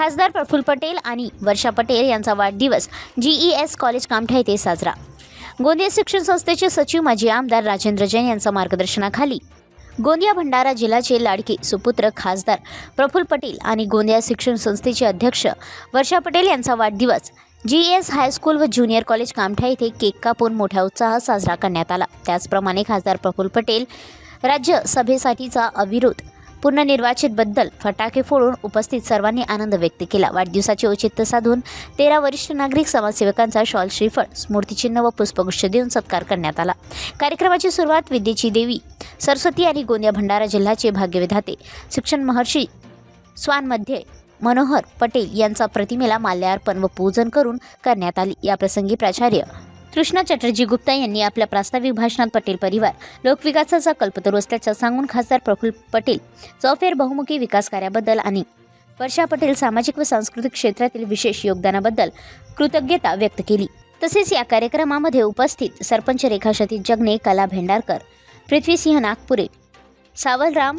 खासदार प्रफुल्ल पटेल आणि वर्षा पटेल यांचा वाढदिवस जीई एस कॉलेज कामठा येथे साजरा. गोंदिया शिक्षण संस्थेचे सचिव माजी आमदार राजेंद्र जैन यांच्या मार्गदर्शनाखाली. गोंदिया भंडारा जिल्ह्याचे लाडके सुपुत्र खासदार प्रफुल्ल पटेल आणि गोंदिया शिक्षण संस्थेचे अध्यक्ष वर्षा पटेल यांचा वाढदिवस जी एस हायस्कूल व ज्युनियर कॉलेज कामठा येथे केक कापून मोठ्या उत्साहात साजरा करण्यात आला. त्याचप्रमाणे खासदार प्रफुल्ल पटेल राज्यसभेसाठीचा अविरोध पुनर्निर्वाचितबद्दल फटाके फोडून उपस्थित सर्वांनी आनंद व्यक्त केला. वाढदिवसाचे औचित्य साधून तेरा वरिष्ठ नागरिक समाजसेवकांचा शॉल श्रीफळ स्मृतिचिन्ह व पुष्पगुच्छ देऊन सत्कार करण्यात आला. कार्यक्रमाची सुरुवात विद्येची देवी सरस्वती आणि गोंदिया भंडारा जिल्ह्याचे भाग्यविधाते शिक्षण महर्षी स्वानमध्ये मनोहर पटेल यांचा प्रतिमेला माल्यार्पण व पूजन करून करण्यात आली. याप्रसंगी प्राचार्य कृष्णा चटर्जी गुप्ता यांनी आपल्या प्रास्ताविक भाषणात पटेल परिवार लोकविकासाचा कल्पतरू असल्याचं सांगून खासदार प्रफुल्ल पटेल चौफेर बहुमुखी विकास कार्याबद्दल आणि वर्षा पटेल सामाजिक व सांस्कृतिक क्षेत्रातील विशेष योगदानाबद्दल कृतज्ञता व्यक्त केली. तसेच या कार्यक्रमामध्ये उपस्थित सरपंच रेखा सतीश जगने कला भेंडारकर पृथ्वीसिंह नागपुरे सावलराम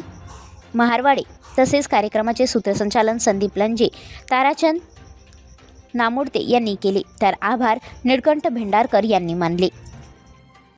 महारवाडे तसेच कार्यक्रमाचे सूत्रसंचालन संदीप लंजे ताराचंद नामोडते यांनी केले. तर आभार निळकंठ भेंडारकर यांनी मानले.